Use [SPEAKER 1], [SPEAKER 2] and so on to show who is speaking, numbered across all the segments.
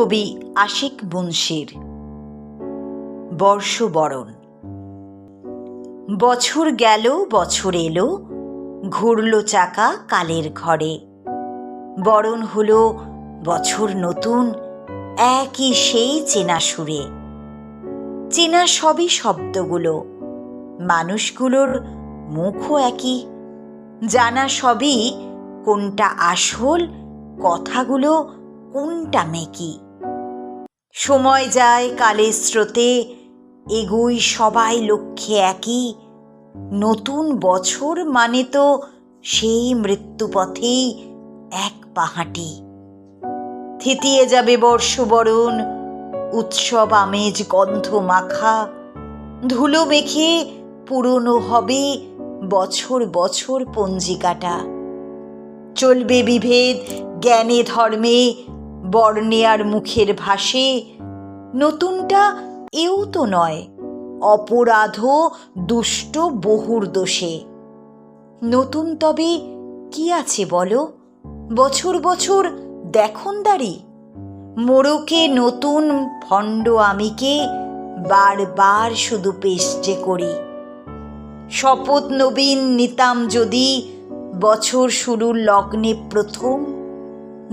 [SPEAKER 1] কবি আশিক মুন্সির বর্ষবরণ। বছর গেল, বছর এলো, ঘুরল চাকা কালের ঘরে। বরণ হলো বছর নতুন, একই সেই চেনা সুরে। চেনা সবই শব্দগুলো, মানুষগুলোর মুখও একই। জানা সবই কোনটা আসল, কথাগুলো কোনটা মেকি। সময় যায়, কালের স্রোতে, এগুই সবাই লক্ষ্যে একই। নতুন বছর মানে তো সেই মৃত্যুপথেই এক পাহাটি। থিতিয়ে যাবে বর্ষবরণ, উৎসব আমেজ, গন্ধ মাখা। ধুলো মেখে পুরনো হবে বছর বছর পঞ্জিকাটা। চলবে বিভেদ, জ্ঞানে ধর্মে বর্ণে আর মুখের ভাষে, নতুনটা এও তো নয়, অপরাধ দুষ্ট বহুর দোষে। নতুন তবে কি আছে বলো? বছর বছর দেখুন দাঁড়ি। মোড়কে নতুন ভণ্ড আমিকে বারবার শুধু পেস্টে করি। শপথ নবীন নিতাম যদি বছর শুরুর লগ্নে প্রথম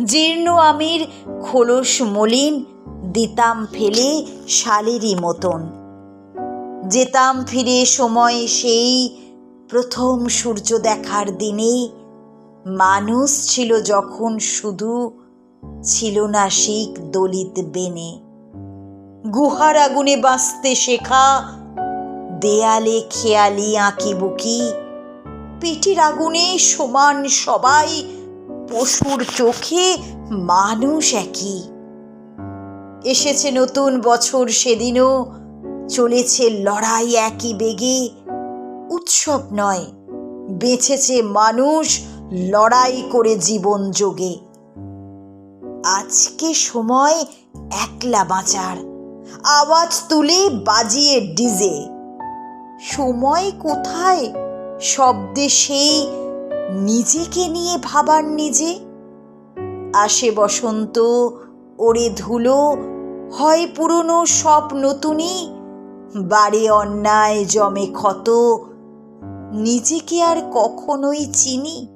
[SPEAKER 1] জীর্ণ আমির, খোলস মলিন, দিতাম ফেলে শালেরই মতন। যেতাম ফিরে সময় সেই, প্রথম সূর্য দেখার দিনে। মানুষ ছিল যখন শুধু, ছিল না শিখ দলিত বেনে। গুহার আগুনে বাঁচতে শেখা, দেয়ালে খেয়ালি আঁকি বুকি পেটের আগুনে সমান সবাই পশুর চোখে মানুষ একই। এসেছে নতুন বছর সেদিনও, চলেছে লড়াই একই বেগে। উৎসব নয়, বেঁচেছে মানুষ লড়াই করে জীবন যোগে। আজকে সময় একলা বাঁচার, আওয়াজ তুলে বাজিয়ে ডিজে। সময় কোথায়? শব্দে সেই নিজেকে নিয়ে ভাবার নিজে? আসে বসন্ত, ওরে ধুলো, হয় পুরনো সব নতুনই? বাড়ে অন্যায়, জমে ক্ষত, নিজেকে আর কখনোই চিনি?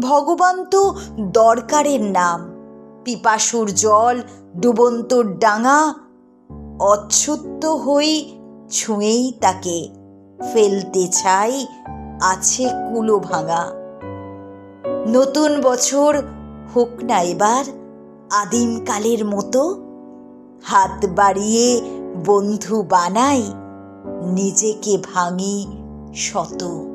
[SPEAKER 1] ভগবান তো দরকারের নাম, পিপাসুর জল, ডুবন্তর ডাঙা অচ্ছুত্ত হই ছুঁয়েই তাকে, ফেলতে চাই আছে কুলো ভাঙা। নতুন বছর হোক না এবার, আদিমকালের মতো হাত বাড়িয়ে বন্ধু বানাই নিজেকে ভাঙি শত।